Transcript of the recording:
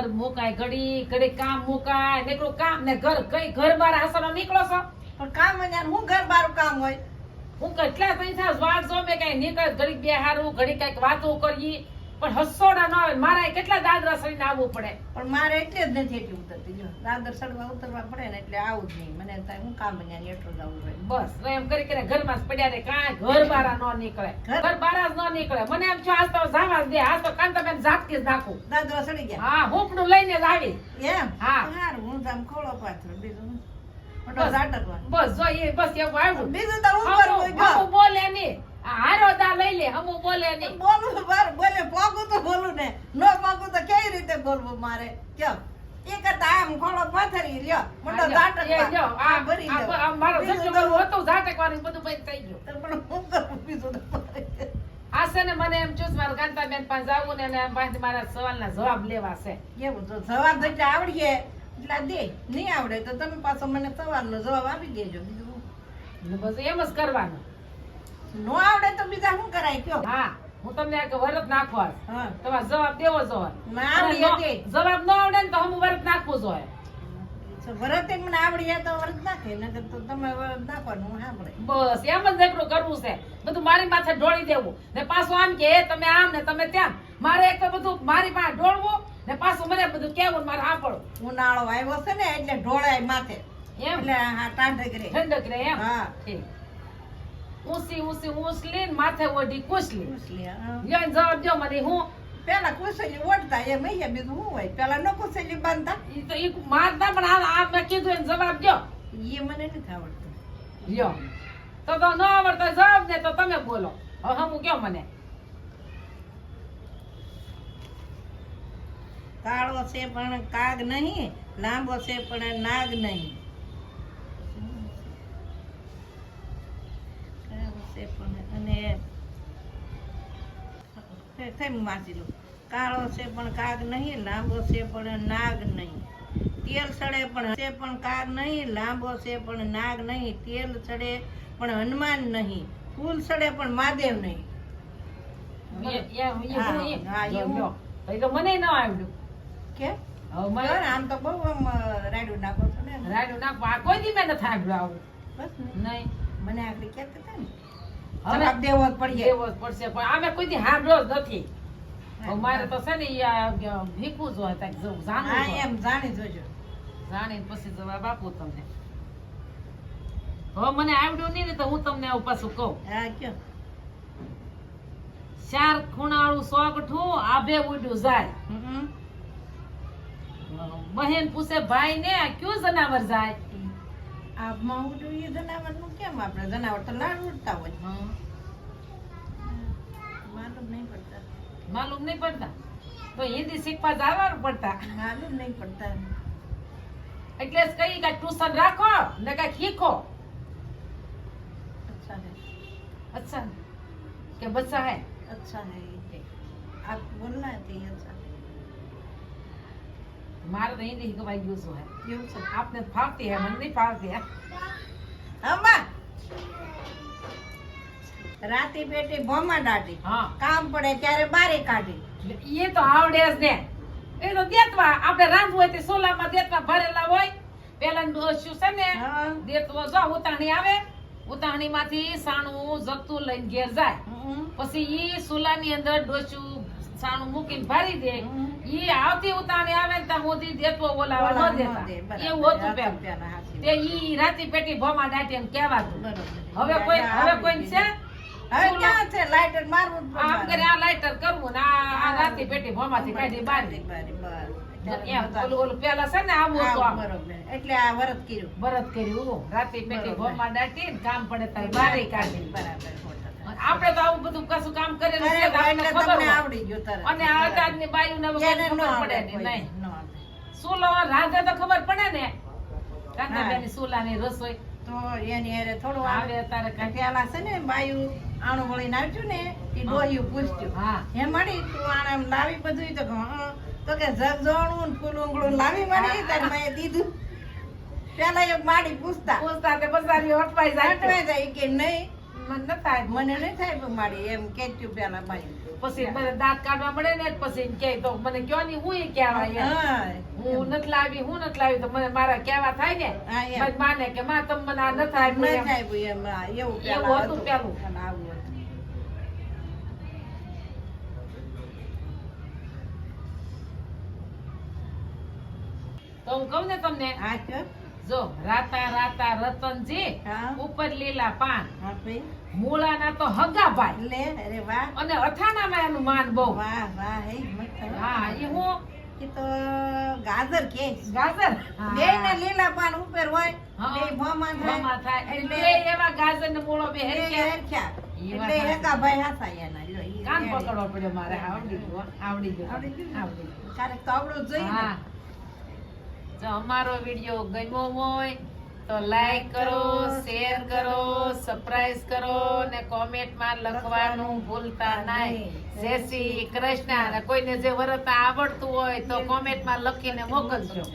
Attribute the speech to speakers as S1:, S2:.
S1: ઘર મુકાય ઘડી ઘડી કામ મુકાય નીકળું કામ ને ઘર કઈ ઘર બાર હાસનો નીકળો છો?
S2: પણ કામ અહીંયા હું ઘર બારું કામ હોય?
S1: હું કેટલા પૈસા વાટ જોમે કઈ નીકળ ઘડીક બે હારું ઘડી કંઈક વાતો કરીએ. પણ હસોડા ન આવે મારે કેટલા દાદરા સરીને આવવું પડે?
S2: પણ મારે એટલે જ નથી એટલી ઉતરતી. જો દાદર સડવા ઉતરવા પડે ને એટલે આવું જ નહીં. મને થાય હું કામ અહીંયા એટલું જ આવું હોય.
S1: બસ તો એમ કરી કરીને ઘરમાં જ પડ્યા રે. કાંઈ ઘર બારા ન નીકળે.
S2: ઘર-
S1: બારા જ ન નીકળે. મને એમ છો આજ તો જાવા દે. આજ તો કાંતાબેન ઝાટકી જ નાખું.
S2: દાદરા સડી ગયા?
S1: હા હુંપડું લઈને જ આવી.
S2: એમ?
S1: હા.
S2: સારું હું આમ ખોળો પાછળ બીજું
S1: બસ. જો એ બસ એવું આવ્યું.
S2: બીજું તો.
S1: હમુ બોલે નહીં. હારો હમુ બોલે નહીં
S2: બોલું તો બાર બોલે પોગું તો બોલું ને. નો પોગું તો કેવી રીતે બોલવું મારે? કયો એ કરતા આમ ખોળો પથરી લ્યો મોટો ઝાટક
S1: આ
S2: ભરી લ્યો.
S1: આ મારો
S2: તો-
S1: કરવું હતું ઝાટકવાનું બધું બંધ થઈ ગયું.
S2: તો પણ હું કરું બીજું તો
S1: આ છે ને મને એમ છું મારા કાંતાબેન પાસે જાવું ને એમ પાસે મારા સવાલના જવાબ લેવા છે.
S2: એવું તો જવાબ એટલે આવડીએ. એટલે દે નહીં આવડે તો તમે પાછો મને સવાલનો જવાબ આપી દેજો. બીજું.
S1: બસ એમ જ કરવાનું.
S2: નો આવડે તો બીજા શું કરાય કયો?
S1: હા હું તમને આ કે વરત નાખવા તમારે જવાબ દેવો
S2: નો-
S1: જવાબ ન આવડે ને તો હું વરત નાખવું જોઈએ
S2: વરત મને આવડીએ તો વરત નાખે નકર તો તમે વરત નાખવાનું સાંભળે.
S1: બસ એમ જ એકલું કરવું છે. બધું મારી માથે ઢોળી દેવું. ને પાછું આમ કે તમે આમ ને તમે ત્યાં મારે એક તો બધું મારી પાસે ઢોળવું ને પાછું મને બધું કેવું મારે સાંભળવું.
S2: ઉનાળો આવ્યો છે ને એટલે ઢોળાય માથે.
S1: એમ?
S2: એટલે હા રે.
S1: ઠંડક રહે એમ?
S2: હા.
S1: ઠીક. ઊંચી ઊંચલી ને માથે ઓઢી કુસલી લ્યો જવાબ દો મને હું
S2: પેલા કુસલી ઓઢતા એમ અહીંયા બીજું હું હોય? પેલા ન કુસલી બાંધતા?
S1: એ તો ઈ મારતા પણ આ આ મેં કીધું એને જવાબ દો
S2: એ મને નથી આવડતું.
S1: લ્યો. તો તો ન આવડતો જવાબ દે તો તમે બોલો. હવે હું કયો મને?
S2: કાળો છે પણ કાગ નહીં લાંબો છે પણ નાગ નહીં કાળો છે પણ અને થઈ- થઈ વાંચી કાળો છે પણ કાગ નહીં લાંબો છે પણ નાગ નહીં. તેલ સડે પણ છે પણ કાગ નહીં લાંબો છે પણ નાગ નહીં. તેલ સડે પણ હનુમાન નહીં. ફૂલ સડે પણ મહાદેવ નહીં.
S1: મને ન આવડ્યું. મને
S2: આમ તો બહુ આમ રાયડું નાખો છો ને.
S1: રાયડું નાખો. કોઈ દી મેં નથી આવડ્યું આવું
S2: બસ
S1: નહીં.
S2: મને આગળ કહેતા હતા ને. જવાબ દેવો જ પડીએ
S1: દેવો જ પડશે પણ આમે કોઈ દી સાંભળ્યો જ નથી. મારે તો છે ને ઈ આ ભીખવું જ હોય કાંઈક જવું જાણવું
S2: હા
S1: હોય.
S2: એમ જાણી જોજો.
S1: જાણીને પછી જવાબ આપું તમને. હવે મને આવડ્યું નહીં ને તો હું તમને આવું પાછું કહું.
S2: હા કયો.
S1: ચાર ખૂણાળું સોગઠું આભે ઉડ્યું જાય. બહેન પૂછે ભાઈ ને કયું જનાવર જાય?
S2: આબમાં ઉડવું એ જનાવરનું કેમ? આપણે જનાવર તો લાડ ઉડતા હોય. માલુમ નહીં પડતા.
S1: માલુમ નહીં પડતા? તો હિન્દી શીખવા જવાનું પડતા.
S2: માલુમ નહીં પડતા.
S1: એટલે કઈ કઈ ટ્યુશન રાખો ને કઈ શીખો.
S2: અચ્છા હે.
S1: અચ્છા કે બચ્ચા હે?
S2: અચ્છા હે આપ બોલના હે અચ્છા.
S1: મારે તો હિન્દી શીખવાઈ ગયું
S2: એવું છે?
S1: આપને ફાવતી હે મને નહીં ફાવતી હે.
S2: અમ્મા રાતી પેટી ભોમાં દાટી કામ પડે ત્યારે બારે કાઢી.
S1: એ તો આવડે જ ને. એ તો દેતવા આપણે રાંધવું હોય તે સોલામાં દેતવા ભરેલા હોય. પેલા શું છે ને દેતવો જો ઉતાણી આવે. ઉતાણી માંથી સાણું જતું લઈને ઘેર જાય. પછી ઈ સુલાની અંદર ડોચું સાણું મૂકીને ભરી દે. ઈ આવતી ઉતાણી આવે ને ત્યાં સુધી દેતો બોલાવા ન દેતા. એવું હતું પેલા તે ઈ રાતી પેટી ભોમા દાટી
S2: બરોબર.
S1: હવે કોઈ હવે કોઈ છે?
S2: હવે ક્યાં છે? લાઇટર મારવું
S1: આમ. કરે આ લાઇટર કરવું ને આ રાતી પેટી ભોમાથી કાઢી બહાર.
S2: એટલે આ વરત કર્યું.
S1: ભરત કર્યું રાતે પેટી. ભમા દાટી કામ પડે તારી બારે કાઢી
S2: બરાબર.
S1: આપણે તો આવું બધું કશું કામ કરેલું
S2: અરે,
S1: છે તો આપણને
S2: એટલે
S1: ખબર
S2: તમને આવડી ગયું તરત.
S1: અને આ બાયુને હવે
S2: એને
S1: કોઈ
S2: ન
S1: ખબર પડે નહીં, નહીં. સુલો રાંધે તો ખબર પડે ને.
S2: હા.
S1: કાંતાબેનની સુલાની રસોઈ
S2: તો એની હારે થોડું
S1: આવે તારે કાંઈ.
S2: છે ને બાયુ આણું વળીને ને એ ડોહ્યું પૂછ્યું.
S1: હા.
S2: હે મળી તું આમ લાવી બધું તો કે ફૂલ ઉંગળું લાવી મળી તાર મેં દીધું. પેલા એક માડી પૂછતા.
S1: પૂછતા તે બસારી અટવાઈ જાય.
S2: જાય. કે નહીં.
S1: મને ન થાય.
S2: મને નહીં થાય માડી એમ કેચ્યું પેલા બાઈ
S1: પછી મને દાંત કાઢવા મળે ને પછી એમ કહે તો મને કયો ની હું એ કહેવાય
S2: હું
S1: નથી લાવી હું નથી લાવી તો મને મારા કહેવા થાય ને? માને કે માં તમ મને આ નથી
S2: હા, એવું
S1: હતું પેલું.
S2: આવું
S1: તો હું કહું ને તમને
S2: હા
S1: જો રાતા રાતા રતનજી ઉપર લીલા પાન. મૂળાના તો હગા ભાઈ.
S2: લે અરે વાહ.
S1: અને અથાણામાં એનું માન બહુ.
S2: વાહ વાહ હે
S1: હા એ હું?
S2: કે તો ગાજર કે.
S1: ગાજર?
S2: બે ને લીલા પાન ઉપર હોય. બે ભોમાં
S1: મોંમાં થાય. એટલે એવા ગાજર ને મૂળો બે હેરખ્યા.
S2: એટલે હેકા ભાઈ હાથા એના
S1: કાન. પકડવો પડ્યો મારે. આવડી ગયો આવડી ગયો.
S2: આવડી ગયો? ક્યારેક તો આવડું જોઈએ
S1: હા. જો અમારો વીડિયો ગમ્યો હોય તો લાઈક કરો શેર કરો સરપ્રાઈઝ કરો ને કોમેન્ટમાં લખવાનું ભૂલતા નહીં. જય શ્રી કૃષ્ણ. અને કોઈને જે વરત આવડતું હોય તો કોમેન્ટમાં લખીને મોકલજો.